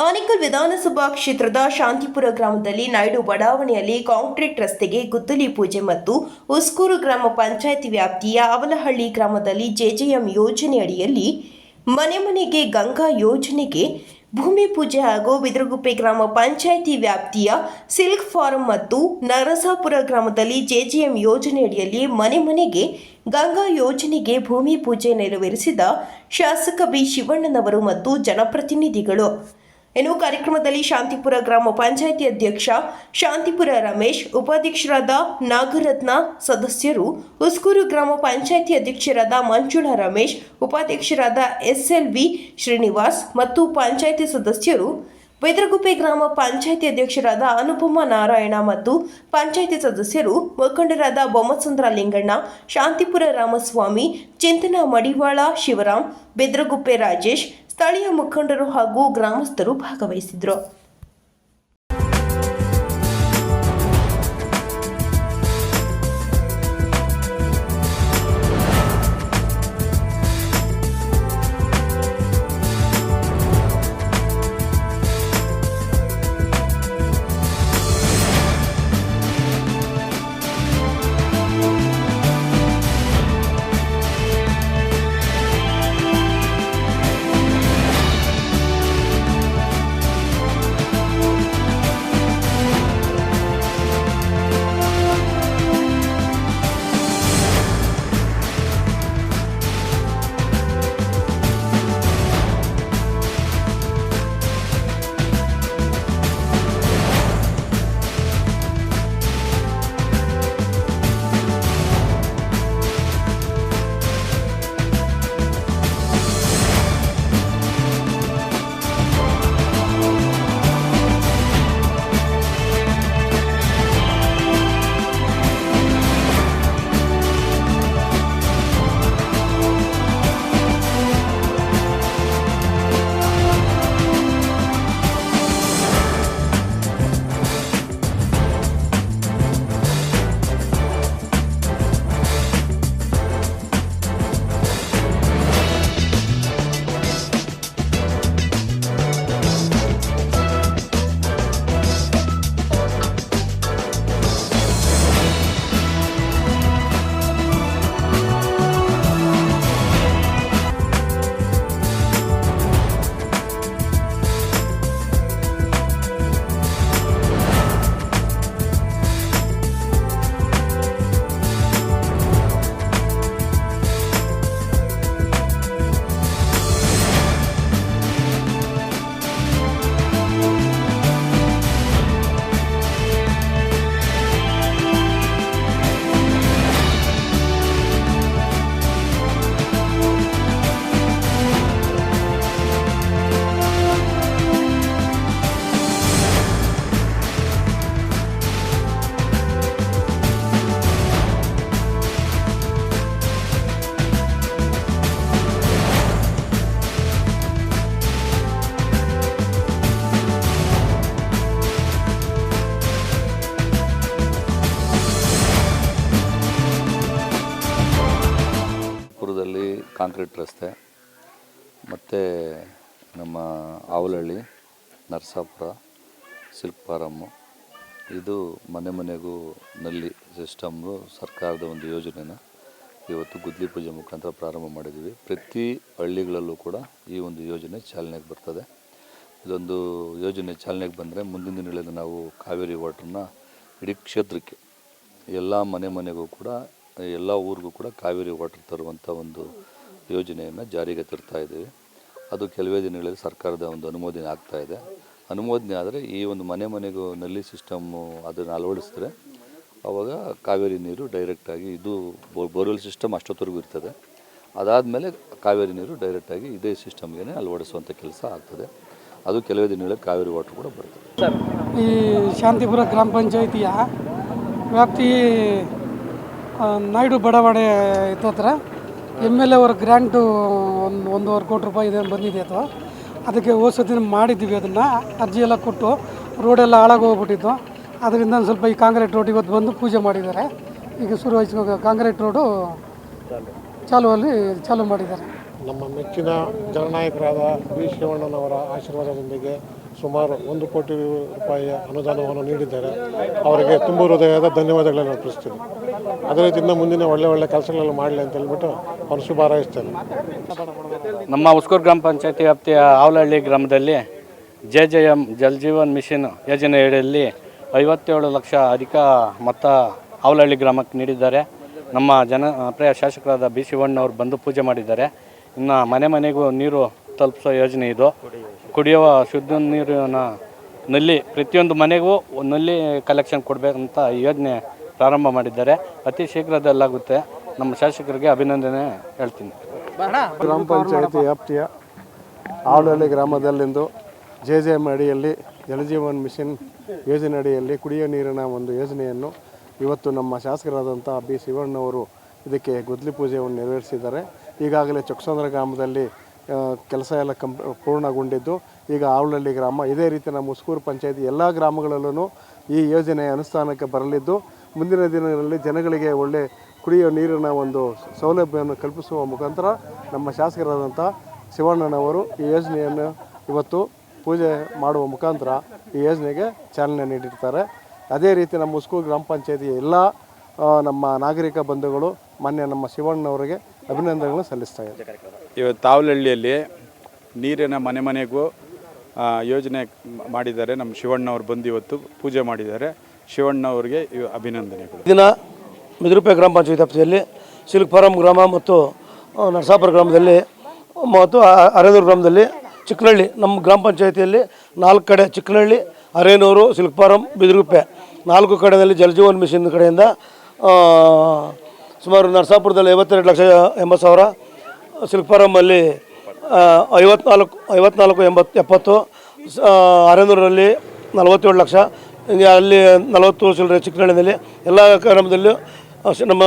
ಆನೇಕಲ್ ವಿಧಾನಸಭಾ ಕ್ಷೇತ್ರದ ಶಾಂತಿಪುರ ಗ್ರಾಮದಲ್ಲಿ ನಾಯ್ಡು ಬಡಾವಣೆಯಲ್ಲಿ ಕಾಂಕ್ರೀಟ್ ರಸ್ತೆಗೆ ಗುದ್ದಲಿ ಪೂಜೆ ಮತ್ತು ಉಸ್ಕೂರು ಗ್ರಾಮ ಪಂಚಾಯಿತಿ ವ್ಯಾಪ್ತಿಯ ಅವಲಹಳ್ಳಿ ಗ್ರಾಮದಲ್ಲಿ ಜೆಜೆಎಂ ಯೋಜನೆ ಅಡಿಯಲ್ಲಿ ಮನೆ ಮನೆಗೆ ಗಂಗಾ ಯೋಜನೆಗೆ ಭೂಮಿ ಪೂಜೆ ಹಾಗೂ ಬಿದ್ರಗುಪ್ಪೆ ಗ್ರಾಮ ಪಂಚಾಯಿತಿ ವ್ಯಾಪ್ತಿಯ ಸಿಲ್ಕ್ ಫಾರಂ ಮತ್ತು ನರಸಾಪುರ ಗ್ರಾಮದಲ್ಲಿ ಜೆಜೆಎಂ ಯೋಜನೆಯಡಿಯಲ್ಲಿ ಮನೆ ಮನೆಗೆ ಗಂಗಾ ಯೋಜನೆಗೆ ಭೂಮಿ ಪೂಜೆ ನೆರವೇರಿಸಿದ ಶಾಸಕ ಬಿ ಶಿವಣ್ಣನವರು ಮತ್ತು ಜನಪ್ರತಿನಿಧಿಗಳು. ಇನ್ನು ಕಾರ್ಯಕ್ರಮದಲ್ಲಿ ಶಾಂತಿಪುರ ಗ್ರಾಮ ಪಂಚಾಯಿತಿ ಅಧ್ಯಕ್ಷ ಶಾಂತಿಪುರ ರಮೇಶ್, ಉಪಾಧ್ಯಕ್ಷರಾದ ನಾಗರತ್ನ ಸದಸ್ಯರು ಉಸ್ಕೂರು ಗ್ರಾಮ ಪಂಚಾಯಿತಿ ಅಧ್ಯಕ್ಷರಾದ ಮಂಜುಳ ರಮೇಶ್, ಉಪಾಧ್ಯಕ್ಷರಾದ ಎಸ್ಎಲ್ವಿ ಶ್ರೀನಿವಾಸ್ ಮತ್ತು ಪಂಚಾಯಿತಿ ಸದಸ್ಯರು. ಬೈದ್ರಗುಪ್ಪೆ ಗ್ರಾಮ ಪಂಚಾಯಿತಿ ಅಧ್ಯಕ್ಷರಾದ ಅನುಪಮ ನಾರಾಯಣ ಮತ್ತು ಪಂಚಾಯಿತಿ ಸದಸ್ಯರು, ಮುಖಂಡರಾದ ಬೊಮ್ಮಸಂದ್ರ ಲಿಂಗಣ್ಣ, ಶಾಂತಿಪುರ ರಾಮಸ್ವಾಮಿ, ಚಿಂತನ ಮಡಿವಾಳ ಶಿವರಾಮ್, ಬೆದ್ರಗುಪ್ಪೆ ರಾಜೇಶ್ ಸ್ಥಳೀಯ ಮುಖಂಡರು ಹಾಗೂ ಗ್ರಾಮಸ್ಥರು ಭಾಗವಹಿಸಿದ್ರು. ಕಾಂಕ್ರೀಟ್ ರಸ್ತೆ, ಮತ್ತು ನಮ್ಮ ಆವಲಹಳ್ಳಿ, ನರಸಾಪುರ ಸಿಲ್ಕ್ ಫಾರಮ್ಮು ಇದು ಮನೆ ಮನೆಗೂ ನಲ್ಲಿ ಸಿಸ್ಟಮ್ಮು ಸರ್ಕಾರದ ಒಂದು ಯೋಜನೆನ ಇವತ್ತು ಗುದ್ಲಿ ಪೂಜೆ ಮುಖಾಂತರ ಪ್ರಾರಂಭ ಮಾಡಿದ್ದೀವಿ. ಪ್ರತಿ ಹಳ್ಳಿಗಳಲ್ಲೂ ಕೂಡ ಈ ಒಂದು ಯೋಜನೆ ಚಾಲನೆಗೆ ಬರ್ತದೆ. ಇದೊಂದು ಯೋಜನೆ ಚಾಲನೆಗೆ ಬಂದರೆ ಮುಂದಿನ ದಿನಗಳಲ್ಲಿ ನಾವು ಕಾವೇರಿ ವಾಟ್ರನ್ನ ಇಡೀ ಕ್ಷೇತ್ರಕ್ಕೆ, ಎಲ್ಲ ಮನೆ ಮನೆಗೂ ಕೂಡ, ಎಲ್ಲ ಊರಿಗೂ ಕೂಡ ಕಾವೇರಿ ವಾಟರ್ ತರುವಂಥ ಒಂದು ಯೋಜನೆಯನ್ನು ಜಾರಿಗೆ ತರ್ತಾ ಇದ್ದೀವಿ. ಅದು ಕೆಲವೇ ದಿನಗಳಲ್ಲಿ ಸರ್ಕಾರದ ಒಂದು ಅನುಮೋದನೆ ಆಗ್ತಾ ಇದೆ. ಅನುಮೋದನೆ ಆದರೆ ಈ ಒಂದು ಮನೆ ಮನೆಗೂ ನಲ್ಲಿ ಸಿಸ್ಟಮ್ಮು ಅದನ್ನು ಅಳವಡಿಸಿದ್ರೆ ಆವಾಗ ಕಾವೇರಿ ನೀರು ಡೈರೆಕ್ಟಾಗಿ ಇದು ಬೋರ್ವೆಲ್ ಸಿಸ್ಟಮ್ ಅಷ್ಟೊತ್ತವರೆಗೂ ಇರ್ತದೆ. ಅದಾದಮೇಲೆ ಕಾವೇರಿ ನೀರು ಡೈರೆಕ್ಟಾಗಿ ಇದೇ ಸಿಸ್ಟಮ್ಗೆ ಅಳವಡಿಸುವಂಥ ಕೆಲಸ ಆಗ್ತದೆ. ಅದು ಕೆಲವೇ ದಿನಗಳಲ್ಲಿ ಕಾವೇರಿ ವಾಟರ್ ಕೂಡ ಬರ್ತದೆ. ಈ ಶಾಂತಿಪುರ ಗ್ರಾಮ ಪಂಚಾಯಿತಿಯ ವ್ಯಾಪ್ತಿ ನಾಯ್ಡು ಬಡಾವಣೆ ಇತ್ತು ಹತ್ರ ಎಂ ಎಲ್ ಎ ಅವರ ಗ್ರ್ಯಾಂಟು ಒಂದು ಒಂದೂವರೆ ಕೋಟಿ ರೂಪಾಯಿ ಇದೆ ಬಂದಿದೆ ಅಥವಾ ಅದಕ್ಕೆ ಹೋದ ಸತಿ ಮಾಡಿದ್ದೀವಿ ಅದನ್ನು. ಅರ್ಜಿ ಎಲ್ಲ ಕೊಟ್ಟು ರೋಡೆಲ್ಲ ಹಾಳಾಗಿ ಹೋಗ್ಬಿಟ್ಟಿತ್ತು ಅದರಿಂದ ಸ್ವಲ್ಪ ಈ ಕಾಂಕ್ರೀಟ್ ರೋಡ್ ಇವತ್ತು ಬಂದು ಪೂಜೆ ಮಾಡಿದ್ದಾರೆ. ಈಗ ಶುರು ಕಾಂಕ್ರೀಟ್ ರೋಡು ಚಾಲುವಲ್ಲಿ ಚಾಲು ಮಾಡಿದ್ದಾರೆ. ನಮ್ಮ ಮೆಚ್ಚಿನ ಜನನಾಯಕರಾದ ಬಿ ಶಿವಣ್ಣನವರ ಆಶೀರ್ವಾದದೊಂದಿಗೆ ಸುಮಾರು ಒಂದು ಕೋಟಿ ರೂಪಾಯಿಯ ಅನುದಾನವನ್ನು ನೀಡಿದ್ದಾರೆ. ಅವರಿಗೆ ತುಂಬ ಹೃದಯದ ಧನ್ಯವಾದಗಳನ್ನು ಅರ್ಪಿಸ್ತೀನಿ. ಅದೇ ರೀತಿ ಇನ್ನು ಮುಂದಿನ ಒಳ್ಳೆ ಒಳ್ಳೆ ಕೆಲಸಗಳನ್ನು ಮಾಡಲಿ ಅಂತ ಹೇಳ್ಬಿಟ್ಟು ಅವ್ರು ಶುಭ ನಮ್ಮ ಉಸ್ಕೂರು ಗ್ರಾಮ ಪಂಚಾಯತಿ ವ್ಯಾಪ್ತಿಯ ಆವಲಹಳ್ಳಿ ಗ್ರಾಮದಲ್ಲಿ J J M Jal Jeevan mission ಯೋಜನೆಯಡಿಯಲ್ಲಿ ಐವತ್ತೇಳು ಲಕ್ಷ ಅಧಿಕ ಮೊತ್ತ ಆವಲಹಳ್ಳಿ ಗ್ರಾಮಕ್ಕೆ ನೀಡಿದ್ದಾರೆ. ನಮ್ಮ ಜನ ಪ್ರಿಯ ಶಾಸಕರಾದ ಬಿ ಶಿವಣ್ಣವರು ಬಂದು ಪೂಜೆ ಮಾಡಿದ್ದಾರೆ. ಇನ್ನು ಮನೆ ಮನೆಗೂ ನೀರು ತಲುಪಿಸೋ ಯೋಜನೆ ಇದು. ಕುಡಿಯುವ ಶುದ್ಧ ನೀರಿನ ನಲ್ಲಿ ಪ್ರತಿಯೊಂದು ಮನೆಗೂ ನಲ್ಲಿ ಕಲೆಕ್ಷನ್ ಕೊಡಬೇಕಂತ ಯೋಜನೆ ಪ್ರಾರಂಭ ಮಾಡಿದ್ದಾರೆ. ಅತಿ ಶೀಘ್ರದಲ್ಲಾಗುತ್ತೆ ನಮ್ಮ ಶಾಸಕರಿಗೆ ಅಭಿನಂದನೆ ಹೇಳ್ತೀನಿ. ಗ್ರಾಮ ಪಂಚಾಯತಿ ವ್ಯಾಪ್ತಿಯ ಆಳಹಳ್ಳಿ ಗ್ರಾಮದಲ್ಲಿಂದು ಜೆ ಜೆ ಎಂ ಅಡಿಯಲ್ಲಿ ಜಲಜೀವನ್ ಮಿಷನ್ ಯೋಜನೆ ಅಡಿಯಲ್ಲಿ ಕುಡಿಯೋ ನೀರಿನ ಒಂದು ಯೋಜನೆಯನ್ನು ಇವತ್ತು ನಮ್ಮ ಶಾಸಕರಾದಂಥ ಬಿ. ಶಿವಣ್ಣವರು ಇದಕ್ಕೆ ಗುದ್ಲಿ ಪೂಜೆಯನ್ನು ನೆರವೇರಿಸಿದ್ದಾರೆ. ಈಗಾಗಲೇ ಚೊಕ್ಸಂದ್ರ ಗ್ರಾಮದಲ್ಲಿ ಕೆಲಸ ಎಲ್ಲ ಕಂಪ್, ಪೂರ್ಣಗೊಂಡಿದ್ದು. ಈಗ ಆವಲಹಳ್ಳಿ ಗ್ರಾಮ, ಇದೇ ರೀತಿ ನಮ್ಮ ಮುಸ್ಕೂರು ಪಂಚಾಯತಿ ಎಲ್ಲ ಗ್ರಾಮಗಳಲ್ಲೂ ಈ ಯೋಜನೆ ಅನುಷ್ಠಾನಕ್ಕೆ ಬರಲಿದ್ದು, ಮುಂದಿನ ದಿನಗಳಲ್ಲಿ ಜನಗಳಿಗೆ ಒಳ್ಳೆ ಕುಡಿಯುವ ನೀರಿನ ಒಂದು ಸೌಲಭ್ಯವನ್ನು ಕಲ್ಪಿಸುವ ಮುಖಾಂತರ ನಮ್ಮ ಶಾಸಕರಾದಂಥ ಶಿವಣ್ಣನವರು ಈ ಯೋಜನೆಯನ್ನು ಇವತ್ತು ಪೂಜೆ ಮಾಡುವ ಮುಖಾಂತರ ಈ ಯೋಜನೆಗೆ ಚಾಲನೆ ನೀಡಿರ್ತಾರೆ. ಅದೇ ರೀತಿ ನಮ್ಮ ಮುಸ್ಕೂರು ಗ್ರಾಮ ಪಂಚಾಯತಿಯ ಎಲ್ಲ ನಮ್ಮ ನಾಗರಿಕ ಬಂಧುಗಳು, ಮಾನ್ಯ ನಮ್ಮ ಶಿವಣ್ಣನವರಿಗೆ ಅಭಿನಂದನೆಗಳನ್ನು ಸಲ್ಲಿಸ್ತಾ ಇದ್ದಾರೆ. ಇವತ್ತು ತಾವಲಹಳ್ಳಿಯಲ್ಲಿ ನೀರಿನ ಮನೆ ಮನೆಗೂ ಯೋಜನೆ ಮಾಡಿದ್ದಾರೆ. ನಮ್ಮ ಶಿವಣ್ಣವ್ರು ಬಂದು ಇವತ್ತು ಪೂಜೆ ಮಾಡಿದ್ದಾರೆ. ಶಿವಣ್ಣವ್ರಿಗೆ ಇವ ಅಭಿನಂದನೆಗಳು. ದಿನ ಮಿದ್ರೂಪೆ ಗ್ರಾಮ ಪಂಚಾಯತ್ ವ್ಯಾಪ್ತಿಯಲ್ಲಿ ಸಿಲ್ಕ್ ಫಾರಂ ಗ್ರಾಮ ಮತ್ತು ನರಸಾಪುರ ಗ್ರಾಮದಲ್ಲಿ ಮತ್ತು ಅರೇನೂರು ಗ್ರಾಮದಲ್ಲಿ ಚಿಕ್ಕನಹಳ್ಳಿ ನಮ್ಮ ಗ್ರಾಮ ಪಂಚಾಯತಿಯಲ್ಲಿ ನಾಲ್ಕು ಕಡೆ ಚಿಕ್ಕನಹಳ್ಳಿ ಅರೇನೂರು ಸಿಲ್ಕ್ ಫಾರಂ ಬಿದಿರುಪೆ ನಾಲ್ಕು ಕಡೆಯಲ್ಲಿ ಜಲಜೀವನ್ ಮಿಷನ್ ಕಡೆಯಿಂದ ಸುಮಾರು ನರಸಾಪುರದಲ್ಲಿ ಐವತ್ತೆರಡು ಲಕ್ಷ ಎಂಬತ್ತು ಸಾವಿರ ಸಿಲ್ಕ್ ಫಾರಮಲ್ಲಿ ಐವತ್ನಾಲ್ಕು ಐವತ್ನಾಲ್ಕು ಎಂಬತ್ತು ಎಪ್ಪತ್ತು ಸ- ಆ, ನಲವತ್ತೇಳು ಲಕ್ಷ ಹಿಂಗೆ ಅಲ್ಲಿ ನಲವತ್ತು ಚಿಲ್ಲರೆ ಚಿಕ್ಕನಹಳ್ಳಿನಲ್ಲಿ ಎಲ್ಲ ಕಾರ್ಯಕ್ರಮದಲ್ಲೂ ನಮ್ಮ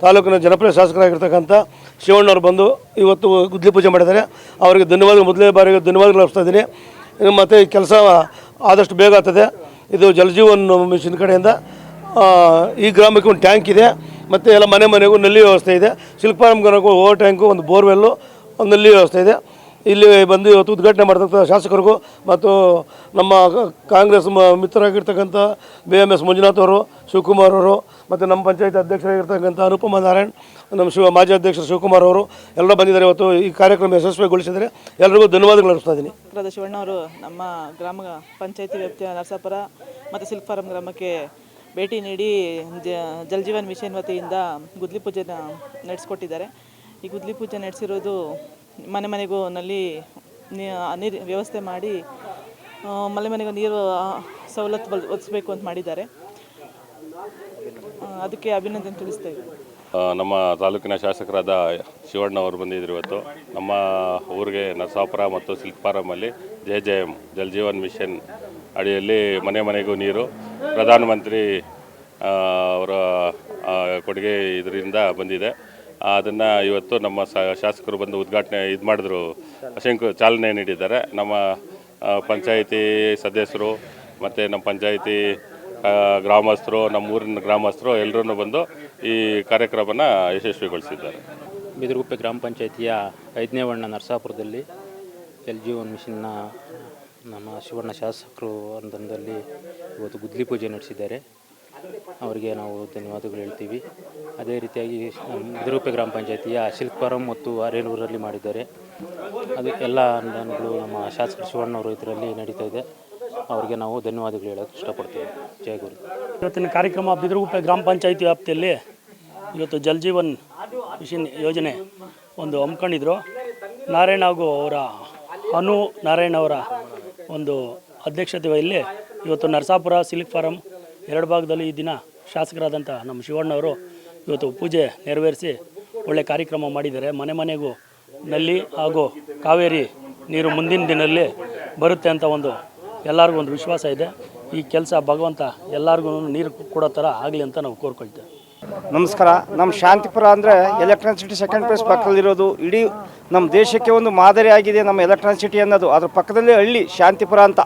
ತಾಲೂಕಿನ ಜನಪ್ರಿಯ ಶಾಸಕರಾಗಿರ್ತಕ್ಕಂಥ ಶಿವಣ್ಣವ್ರು ಬಂದು ಇವತ್ತು ಗುದ್ಲಿ ಪೂಜೆ ಮಾಡಿದ್ದಾರೆ. ಅವರಿಗೆ ಧನ್ಯವಾದ ಮೊದಲನೇ ಬಾರಿಗೆ ಧನ್ಯವಾದಗಳು ಅರ್ಪಿಸ್ತಾ ಇದ್ದೀನಿ. ಮತ್ತು ಈ ಕೆಲಸ ಆದಷ್ಟು ಬೇಗ ಆಗ್ತದೆ. ಇದು ಜಲಜೀವನ್ ಮಿಷನ್ ಕಡೆಯಿಂದ ಈ ಗ್ರಾಮಕ್ಕೆ ಒಂದು ಟ್ಯಾಂಕ್ ಇದೆ. ಮತ್ತು ಎಲ್ಲ ಮನೆ ಮನೆಗೂ ನಲ್ಲಿ ವ್ಯವಸ್ಥೆ ಇದೆ. ಶಿಲ್ಪಾರಂ ಗ್ರಾಮಕ್ಕೂ ಓವರ್ ಟ್ಯಾಂಕು ಒಂದು ಬೋರ್ವೆಲ್ಲು, ಒಂದು ನಲ್ಲಿ ವ್ಯವಸ್ಥೆ ಇದೆ. ಇಲ್ಲಿ ಬಂದು ಇವತ್ತು ಉದ್ಘಾಟನೆ ಮಾಡ್ತಕ್ಕಂಥ ಶಾಸಕರಿಗೂ ಮತ್ತು ನಮ್ಮ ಕಾಂಗ್ರೆಸ್ ಮಿತ್ರರಾಗಿರ್ತಕ್ಕಂಥ ಬಿ ಎಂ ಎಸ್ ಮಂಜುನಾಥ್ ಅವರು, ಶಿವಕುಮಾರ್ ಅವರು, ಮತ್ತು ನಮ್ಮ ಪಂಚಾಯತ್ ಅಧ್ಯಕ್ಷರಾಗಿರ್ತಕ್ಕಂಥ ಅನುಪಮ ನಾರಾಯಣ್, ನಮ್ಮ ಶಿವ, ಮಾಜಿ ಅಧ್ಯಕ್ಷ ಶಿವಕುಮಾರ್ ಅವರು ಎಲ್ಲರೂ ಬಂದಿದ್ದಾರೆ ಇವತ್ತು ಈ ಕಾರ್ಯಕ್ರಮ ಯಶಸ್ವಿಗೊಳಿಸಿದರೆ ಎಲ್ಲರಿಗೂ ಧನ್ಯವಾದಗಳು ಅರ್ಪಿಸ್ತಾ ಇದ್ದೀನಿ ಶಿವಣ್ಣ ಅವರು ನಮ್ಮ ಗ್ರಾಮ ಪಂಚಾಯತಿ ವ್ಯಾಪ್ತಿಯ ನರಸಾಪುರ ಮತ್ತು ಸಿಲ್ಕ್ ಫಾರಂ ಗ್ರಾಮಕ್ಕೆ ಭೇಟಿ ನೀಡಿ ಜ ಜಲಜೀವನ್ ಮಿಷನ್ ವತಿಯಿಂದ ಗುದ್ಲಿ ಪೂಜೆನ ನಡೆಸ್ಕೊಟ್ಟಿದ್ದಾರೆ. ಈ ಗುದ್ಲಿ ಪೂಜೆ ನಡೆಸಿರೋದು ಮನೆ ಮನೆಗೂ ನಲ್ಲಿ ನೀರು ವ್ಯವಸ್ಥೆ ಮಾಡಿ ಮನೆ ಮನೆಗೂ ನೀರು ಸವಲತ್ತು ಒದಿಸ್ಬೇಕು ಅಂತ ಮಾಡಿದ್ದಾರೆ. ಅದಕ್ಕೆ ಅಭಿನಂದನೆ ತಿಳಿಸ್ತಾ ನಮ್ಮ ತಾಲೂಕಿನ ಶಾಸಕರಾದ ಶಿವಣ್ಣ ಅವರು ಬಂದಿದ್ರು ಇವತ್ತು. ನಮ್ಮ ಊರಿಗೆ ನರಸಾಪುರ ಮತ್ತು silk ಫಾರಮಲ್ಲಿ J J M Jal Jeevan mission ಅಡಿಯಲ್ಲಿ ಮನೆ ಮನೆಗೂ ನೀರು ಪ್ರಧಾನಮಂತ್ರಿ ಅವರ ಕೊಡುಗೆ ಇದರಿಂದ ಬಂದಿದೆ. ಅದನ್ನು ಇವತ್ತು ನಮ್ಮ ಶಾಸಕರು ಬಂದು ಉದ್ಘಾಟನೆ ಇದು ಮಾಡಿದ್ರು. ಶಂಕು ಚಾಲನೆ ನೀಡಿದ್ದಾರೆ. ನಮ್ಮ ಪಂಚಾಯಿತಿ ಸದಸ್ಯರು ಮತ್ತು ನಮ್ಮ ಪಂಚಾಯಿತಿ ಗ್ರಾಮಸ್ಥರು ನಮ್ಮ ಊರಿನ ಗ್ರಾಮಸ್ಥರು ಎಲ್ಲರೂ ಬಂದು ಈ ಕಾರ್ಯಕ್ರಮನ ಯಶಸ್ವಿಗೊಳಿಸಿದ್ದಾರೆ. ಬಿದಿರುಗುಪ್ಪೆ ಗ್ರಾಮ ಪಂಚಾಯಿತಿಯ ಐದನೇ ವರ್ಣ ನರಸಾಪುರದಲ್ಲಿ ಜಿ ಒನ್ ಮಿಷನ್ನ ನಮ್ಮ ಶಿವಣ್ಣ ಶಾಸಕರು ಅಂದನದಲ್ಲಿ ಇವತ್ತು ಗುದ್ಲಿ ಪೂಜೆ ನಡೆಸಿದ್ದಾರೆ. ಅವರಿಗೆ ನಾವು ಧನ್ಯವಾದಗಳು ಹೇಳ್ತೀವಿ. ಅದೇ ರೀತಿಯಾಗಿ ನಮ್ಮ ಗ್ರಾಮ ಪಂಚಾಯತಿಯ ಶಿಲ್ಪಾರಂ ಮತ್ತು ಅರೇನೂರಲ್ಲಿ ಮಾಡಿದ್ದಾರೆ. ಅದಕ್ಕೆಲ್ಲ ಅನುದಾನಗಳು ನಮ್ಮ ಶಾಸಕರು ಶಿವಣ್ಣವರು ಇದರಲ್ಲಿ ನಡೀತಾ ಇದೆ. ಅವರಿಗೆ ನಾವು ಧನ್ಯವಾದಗಳು ಹೇಳೋಕ್ಕೆ ಇಷ್ಟಪಡ್ತೀವಿ. ಜಯ ಗುರು. ಇವತ್ತಿನ ಕಾರ್ಯಕ್ರಮ ಬಿದ್ರಗುಪ್ಪೆ ಗ್ರಾಮ ಪಂಚಾಯತಿ ವ್ಯಾಪ್ತಿಯಲ್ಲಿ ಇವತ್ತು ಜಲ್ ಜೀವನ್ ಮಿಷನ್ ಯೋಜನೆ ಒಂದು ಹಮ್ಮಿಕೊಂಡಿದ್ರು. ನಾರಾಯಣ ಹಾಗೂ ಅವರ ಅನು ನಾರಾಯಣ ಅವರ ಒಂದು ಅಧ್ಯಕ್ಷತೆ ಅಧ್ಯಕ್ಷತೆಯಲ್ಲಿ ಇವತ್ತು ನರಸಾಪುರ ಸಿಲ್ಕ್ ಫಾರಂ ಎರಡು ಭಾಗದಲ್ಲಿ ಈ ದಿನ ಶಾಸಕರಾದಂಥ ನಮ್ಮ ಶಿವಣ್ಣವರು ಇವತ್ತು ಪೂಜೆ ನೆರವೇರಿಸಿ ಒಳ್ಳೆ ಕಾರ್ಯಕ್ರಮ ಮಾಡಿದ್ದಾರೆ. ಮನೆ ಮನೆಗೂ ನಲ್ಲಿ ಹಾಗೂ ಕಾವೇರಿ ನೀರು ಮುಂದಿನ ದಿನದಲ್ಲಿ ಬರುತ್ತೆ ಅಂತ ಒಂದು ಎಲ್ಲರಿಗೂ ಒಂದು ವಿಶ್ವಾಸ ಇದೆ. ಈ ಕೆಲಸ ಭಗವಂತ ಎಲ್ಲರಿಗೂ ನೀರು ಕೊಡೋ ಥರ ಆಗಲಿ ಅಂತ ನಾವು ಕೋರ್ಕೊಳ್ತೇವೆ. ನಮಸ್ಕಾರ. ನಮ್ಮ ಶಾಂತಿಪುರ ಅಂದರೆ ಎಲೆಕ್ಟ್ರಾನ್ ಸಿಟಿ ಸೆಕೆಂಡ್ ಪ್ಲೇಸ್ ಪಕ್ಕದಲ್ಲಿರೋದು. ಇಡೀ ನಮ್ಮ ದೇಶಕ್ಕೆ ಒಂದು ಮಾದರಿಯಾಗಿದೆ ನಮ್ಮ ಎಲೆಕ್ಟ್ರಾನ್ ಸಿಟಿ ಅನ್ನೋದು. ಅದ್ರ ಪಕ್ಕದಲ್ಲೇ ಹಳ್ಳಿ ಶಾಂತಿಪುರ ಅಂತ.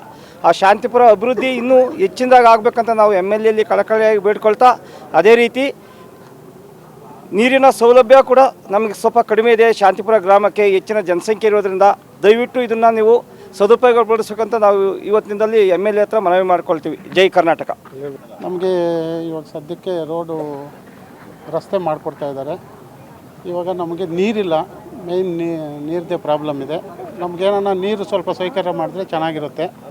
ಆ ಶಾಂತಿಪುರ ಅಭಿವೃದ್ಧಿ ಇನ್ನೂ ಹೆಚ್ಚಿನದಾಗ ಆಗಬೇಕಂತ ನಾವು ಎಂ ಎಲ್ ಎಲ್ಲಿ ಕಳಕಳಿಯಾಗಿ ಬೇಡ್ಕೊಳ್ತಾ ಅದೇ ರೀತಿ ನೀರಿನ ಸೌಲಭ್ಯ ಕೂಡ ನಮಗೆ ಸ್ವಲ್ಪ ಕಡಿಮೆ ಇದೆ. ಶಾಂತಿಪುರ ಗ್ರಾಮಕ್ಕೆ ಹೆಚ್ಚಿನ ಜನಸಂಖ್ಯೆ ಇರೋದ್ರಿಂದ ದಯವಿಟ್ಟು ಇದನ್ನು ನೀವು ಸದುಪಯೋಗಪಡಿಸಬೇಕಂತ ನಾವು ಇವತ್ತಿನಿಂದಲ್ಲಿ ಎಂ ಎಲ್ ಎ ಹತ್ರ ಮನವಿ ಮಾಡ್ಕೊಳ್ತೀವಿ. ಜೈ ಕರ್ನಾಟಕ. ನಮಗೆ ಇವಾಗ ಸದ್ಯಕ್ಕೆ ರೋಡು ರಸ್ತೆ ಮಾಡಿಕೊಡ್ತಾ ಇದ್ದಾರೆ. ಇವಾಗ ನಮಗೆ ನೀರಿಲ್ಲ. ಮೇಯ್ನ್ ನೀರದೇ ಪ್ರಾಬ್ಲಮ್ ಇದೆ. ನಮಗೇನ ನೀರು ಸ್ವಲ್ಪ ಸ್ವೀಕಾರ ಮಾಡಿದ್ರೆ ಚೆನ್ನಾಗಿರುತ್ತೆ.